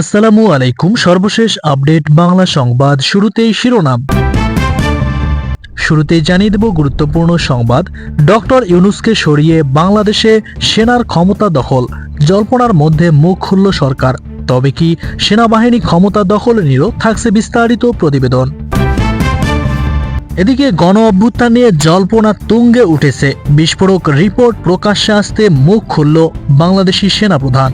আসসালামু আলাইকুম। সর্বশেষ আপডেট বাংলা সংবাদ শুরুতেই শিরোনাম। শুরুতেই জানিয়ে দেব গুরুত্বপূর্ণ সংবাদ। ডক্টর ইউনুসকে সরিয়ে বাংলাদেশে সেনার ক্ষমতা দখল, জল্পনার মধ্যে মুখ খুলল সরকার। তবে কি সেনাবাহিনী ক্ষমতা দখল নিল থাকছে বিস্তারিত প্রতিবেদন। এদিকে গণ অভ্যুত্থান নিয়ে জল্পনা তুঙ্গে উঠেছে। বিস্ফোরক রিপোর্ট প্রকাশ্যে আসতে মুখ খুলল বাংলাদেশি সেনাপ্রধান।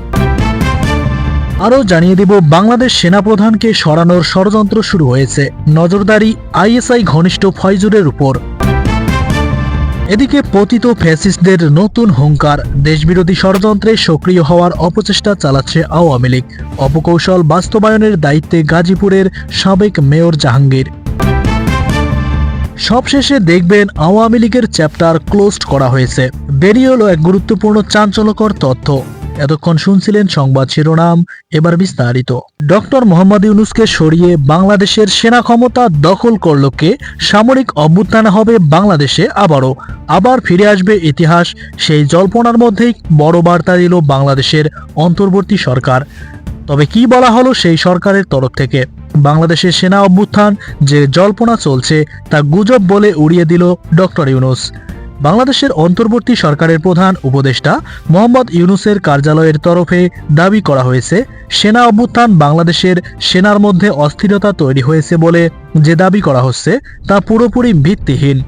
আরও জানিয়ে দিব, বাংলাদেশ সেনাপ্রধানকে সরানোর ষড়যন্ত্র শুরু হয়েছে। নজরদারি আইএসআই ঘনিষ্ঠ ফয়জুরের উপর। এদিকে পতিত ফ্যাসিস্টদের নতুন হুঙ্কার, দেশবিরোধী ষড়যন্ত্রে সক্রিয় হওয়ার অপচেষ্টা চালাচ্ছে আওয়ামী লীগ। অপকৌশল বাস্তবায়নের দায়িত্বে গাজীপুরের সাবেক মেয়র জাহাঙ্গীর। সবশেষে দেখবেন আওয়ামী লীগের চ্যাপ্টার ক্লোজড করা হয়েছে। বেরিয়ে এলো এক গুরুত্বপূর্ণ চাঞ্চল্যকর তথ্য। এতক্ষণ শুনছিলেন সংবাদ শিরোনাম, এবার বিস্তারিত। ডক্টর মোহাম্মদ ইউনুসকে সরিয়ে বাংলাদেশের সেনা ক্ষমতা দখল করল কে? সামরিক অভ্যুত্থান হবে বাংলাদেশে আবারও। আবার ফিরে আসবে ইতিহাস, সেই জল্পনার মধ্যেই বড় বার্তা দিল বাংলাদেশের অন্তর্বর্তী সরকার। তবে কি বলা হলো সেই সরকারের তরফ থেকে? বাংলাদেশের সেনা অভ্যুত্থান, যে জল্পনা চলছে, তা গুজব বলে উড়িয়ে দিল ডক্টর ইউনুস। বাংলাদেশের অন্তর্বর্তী সরকারের প্রধান উপদেষ্টা মোহাম্মদ ইউনুসের কার্যালয়ের তরফে দাবি করা হয়েছে, সেনা অভ্যুত্থান বাংলাদেশের সেনার মধ্যে অস্থিরতা তৈরি হয়েছে বলে যে দাবি করা হচ্ছে তা পুরোপুরি ভিত্তিহীন।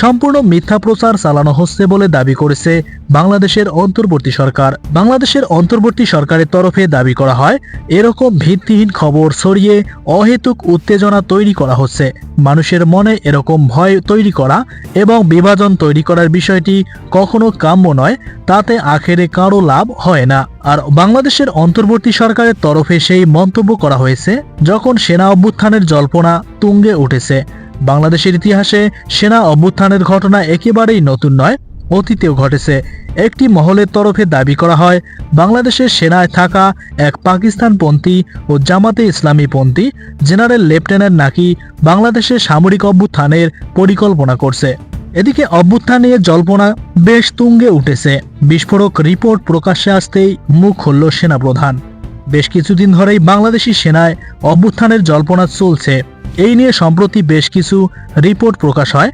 সম্পূর্ণ মিথ্যা প্রচার চালানো হচ্ছে বলে দাবি করেছে বাংলাদেশের অন্তর্বর্তী সরকার। বাংলাদেশের অন্তর্বর্তী সরকারের তরফে দাবি করা হয়, এরকম ভিত্তিহীন খবর ছড়িয়ে অহেতুক উত্তেজনা তৈরি করা হচ্ছে। মানুষের মনে এরকম ভয় তৈরি করা এবং বিভাজন তৈরি করার বিষয়টি কখনো কাম্য নয়, তাতে আখেরে কারও লাভ হয় না। আর বাংলাদেশের অন্তর্বর্তী সরকারের তরফে সেই মন্তব্য করা হয়েছে, যখন সেনা অভ্যুত্থানের জল্পনা তুঙ্গে উঠেছে। বাংলাদেশের ইতিহাসে সেনা অভ্যুত্থানের ঘটনা একেবারেই নতুন নয়, অতীতেও ঘটেছে। একটি মহলের তরফে দাবি করা হয়, বাংলাদেশের সেনায় থাকা এক পাকিস্তানপন্থী ও জামাতে ইসলামীপন্থী জেনারেল লেফটেন্যান্ট নাকি বাংলাদেশের সামরিক অভ্যুত্থানের পরিকল্পনা করছে। এদিকে অভ্যুত্থান নিয়ে জল্পনা বেশ তুঙ্গে উঠেছে। বিস্ফোরক রিপোর্ট প্রকাশ্যে আসতেই মুখ খুলল সেনাপ্রধান। বেশ কিছুদিন ধরেই বাংলাদেশি সেনায় অভ্যুত্থানের জল্পনা চলছে। এই নিয়ে সম্প্রতি বেশ কিছু রিপোর্ট প্রকাশ হয়।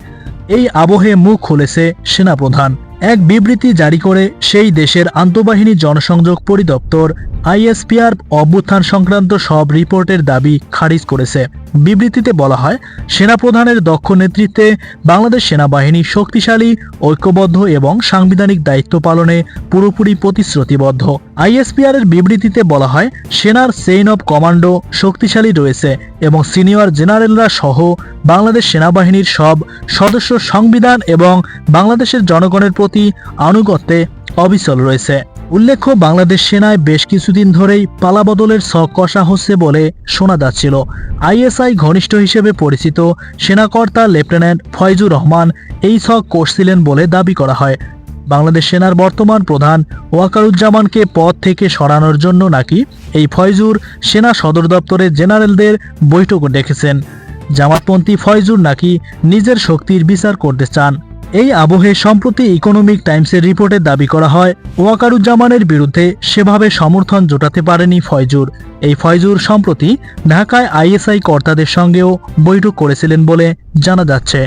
এই আবহে মুখ খুলেছে সেনাপ্রধান। এক বিবৃতি জারি করে সেই দেশের আন্তঃবাহিনী জনসংযোগ পরিদপ্তর আইএসপিআর অভ্যুত্থান সংক্রান্ত সব রিপোর্টের দাবি খারিজ করেছে। বিবৃতিতে বলা হয়, সেনাপ্রধানের দক্ষ নেতৃত্বে বাংলাদেশ সেনাবাহিনী শক্তিশালী, ঐক্যবদ্ধ এবং সাংবিধানিক দায়িত্ব পালনে পুরোপুরি প্রতিশ্রুতিবদ্ধ। আইএসপিআর এর বিবৃতিতে বলা হয়, সেনার সেইন অব কমান্ডো শক্তিশালী রয়েছে এবং সিনিয়র জেনারেলরা সহ বাংলাদেশ সেনাবাহিনীর সব সদস্য সংবিধান এবং বাংলাদেশের জনগণের প্রতি আনুগত্যে অবিচল রয়েছে। উল্লেখ্য, বাংলাদেশ সেনায় বেশ কিছুদিন ধরেই পালাবদলের ছক কষা হচ্ছে বলে শোনা যাচ্ছিল। আইএসআই ঘনিষ্ঠ হিসেবে পরিচিত সেনাকর্তা লেফটেন্যান্ট ফয়জুর রহমান এই ছক কষছিলেন বলে দাবি করা হয়। বাংলাদেশ সেনার বর্তমান প্রধান ওয়াকারুজ্জামানকে পদ থেকে সরানোর জন্য নাকি এই ফয়জুর সেনা সদর দপ্তরে জেনারেলদের বৈঠক ডেকেছেন। জামাতপন্থী ফয়জুর নাকি নিজের শক্তির বিচার করতে চান। এই আবহে সম্প্রতি ইকোনমিক টাইমসের রিপোর্টে দাবি করা হয়, ওয়াকারুজ্জামানের বিরুদ্ধে সেভাবে সমর্থন জোটাতে পারেনি ফয়জুর। এই ফয়জুর সম্প্রতি ঢাকায় আইএসআই কর্তাদের সঙ্গেও বৈঠক করেছিলেন বলে জানা যাচ্ছে।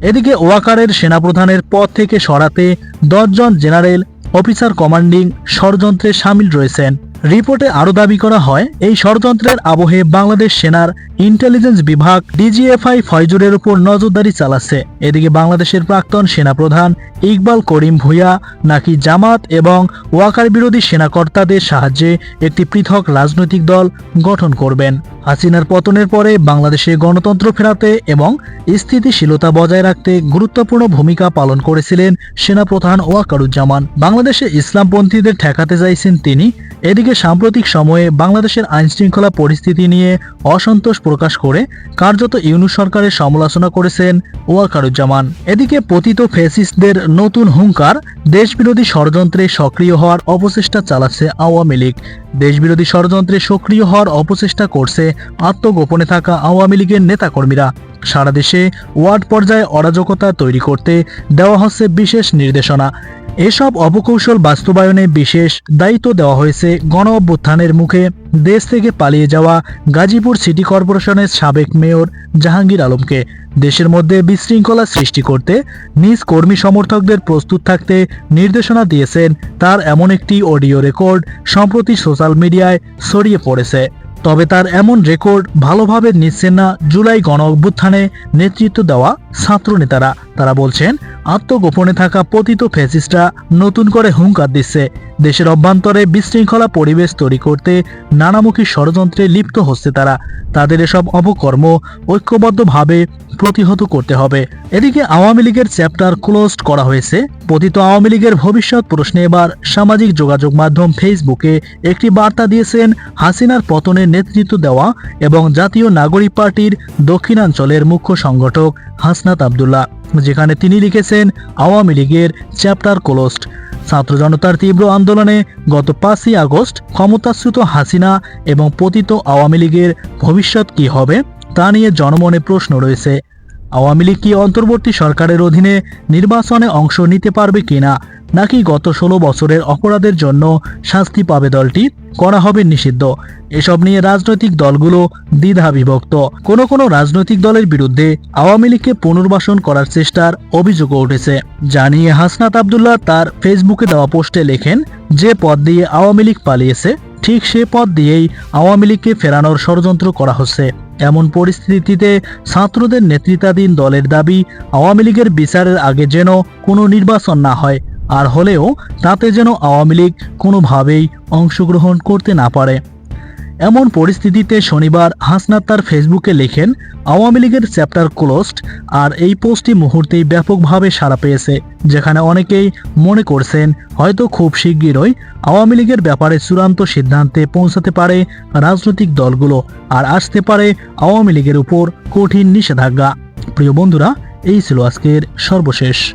এদিকে ওয়াকারের সেনাপ্রধানের পদ থেকে সরাতে দশজন জেনারেল, অফিসার কমান্ডিং, ষড়যন্ত্রে সামিল রয়েছেন। রিপোর্টে আরও দাবি করা হয়, এই ষড়যন্ত্রের আবহে বাংলাদেশ সেনার ইন্টেলিজেন্স বিভাগ ডিজিএফআই ফয়জুরের উপর নজরদারি চালাচ্ছে। এদিকে বাংলাদেশের প্রাক্তন সেনাপ্রধান ইকবাল করিম ভুঁইয়া নাকি জামাত এবং ওয়াকার বিরোধী সেনাকর্তাদের সাহায্যে একটি পৃথক রাজনৈতিক দল গঠন করবেন। হাসিনার পতনের পরে বাংলাদেশে গণতন্ত্র ফেরাতে এবং স্থিতিশীলতা বজায় রাখতে গুরুত্বপূর্ণ ভূমিকা পালন করেছিলেন সেনাপ্রধান ওয়াকারুজ্জামান। বাংলাদেশে ইসলামপন্থীদের ঠেকাতে চাইছেন তিনি। এদিকে সাম্প্রতিক সময়ে বাংলাদেশের আইনশৃঙ্খলা পরিস্থিতি নিয়ে অসন্তোষ প্রকাশ করে কার্যত ইউনুস সরকারের সমালোচনা করেছেন ওয়াকারুজ্জামান। এদিকে পতিত ফেসিস্টদের নতুন হুঙ্কার, দেশবিরোধী ষড়যন্ত্রে সক্রিয় হওয়ার অপচেষ্টা চালাচ্ছে আওয়ামী লীগ। দেশবিরোধী ষড়যন্ত্রে সক্রিয় হওয়ার অপচেষ্টা করছে আত্মগোপনে থাকা আওয়ামী লীগের নেতাকর্মীরা। সারা দেশে ওয়ার্ড পর্যায়ে অরাজকতা তৈরি করতে দেওয়া হচ্ছে বিশেষ নির্দেশনা। এসব অপকৌশল বাস্তবায়নে বিশেষ দায়িত্ব দেওয়া হয়েছে গণ অভ্যুত্থানের মুখে দেশ থেকে পালিয়ে যাওয়া গাজীপুর সিটি কর্পোরেশনের সাবেক মেয়র জাহাঙ্গীর আলমকে। দেশের মধ্যে বিশৃঙ্খলা সৃষ্টি করতে নিজ কর্মী সমর্থকদের প্রস্তুত থাকতে নির্দেশনা দিয়েছেন তার এমন একটি অডিও রেকর্ড সম্প্রতি সোশ্যাল মিডিয়ায় ছড়িয়ে পড়েছে। তবে তার এমন রেকর্ড ভালোভাবে নিচ্ছেন না জুলাই গণ অভ্যুত্থানে নেতৃত্ব দেওয়া ছাত্র নেতারা তারা বলছেন আত্মগোপনে থাকা পতিত ফ্যাসিস্টরা নতুন করে হুঙ্কার দিচ্ছে। দেশের অভ্যন্তরে বিশৃঙ্খলা পরিবেশ তৈরি করতে নানামুখী ষড়যন্ত্রে লিপ্ত হচ্ছে তারা। তাদের এসব অপকর্ম ঐক্যবদ্ধভাবে প্রতিহত করতে হবে। এদিকে আওয়ামী লীগের চ্যাপ্টার ক্লোজড করা হয়েছে। পতিত আওয়ামী লীগের ভবিষ্যৎ প্রশ্নে এবার সামাজিক যোগাযোগ মাধ্যম ফেসবুকে একটি বার্তা দিয়েছেন হাসিনার পতনের নেতৃত্ব দেওয়া এবং জাতীয় নাগরিক পার্টির দক্ষিণাঞ্চলের মুখ্য সংগঠক হাসনাত আবদুল্লাহ, যেখানে তিনি লিখেছেন, আওয়ামী লীগের চ্যাপ্টার ক্লোজড। ছাত্র জনতার তীব্র আন্দোলনে গত পাঁচই আগস্ট ক্ষমতাচ্যুত হাসিনা এবং পতিত আওয়ামী লীগের ভবিষ্যৎ কি হবে? তা নিয়ে জনমনে প্রশ্ন রয়েছে। আওয়ামী লীগ কি অন্তর্বর্তী সরকারের অধীনে নির্বাচনে অংশ নিতে পারবে কিনা, নাকি গত ষোলো বছরের অপরাধের জন্য শাস্তি পাবে দলটি, করা হবে নিষিদ্ধ। এসব নিয়ে রাজনৈতিক দলগুলো দ্বিধা বিভক্ত। কোনো কোনো রাজনৈতিক দলের বিরুদ্ধে আওয়ামী লীগকে পুনর্বাসন করার চেষ্টার অভিযোগও উঠেছে। জানিয়ে হাসনাত আবদুল্লাহ তার ফেসবুকে দেওয়া পোস্টে লেখেন, যে পদ দিয়ে আওয়ামী লীগ পালিয়েছে, ঠিক সে পথ দিয়েই আওয়ামী লীগকে ফেরানোর ষড়যন্ত্র করা হচ্ছে। এমন পরিস্থিতিতে ছাত্রদের নেতৃত্বাধীন দলের দাবি আওয়ামী লীগের বিচারের আগে যেন কোনো নির্বাচন না হয়, আর হলেও তাতে যেন আওয়ামী লীগ কোনোভাবেই অংশগ্রহণ করতে না পারে। এমন পরিস্থিতিতে শনিবার হাসনাত তার ফেসবুকে লেখেন, আওয়ামী লীগের চ্যাপ্টার ক্লোজড আর এই পোস্টটি মুহূর্তেই ব্যাপকভাবে সাড়া পেয়েছে, যেখানে অনেকেই মনে করছেন হয়তো খুব শিগগিরই আওয়ামী লীগের ব্যাপারে চূড়ান্ত সিদ্ধান্তে পৌঁছাতে পারে রাজনৈতিক দলগুলো আর আসতে পারে আওয়ামী লীগের উপর কঠিন নিষেধাজ্ঞা। প্রিয় বন্ধুরা, এই ছিল আজকের সর্বশেষ।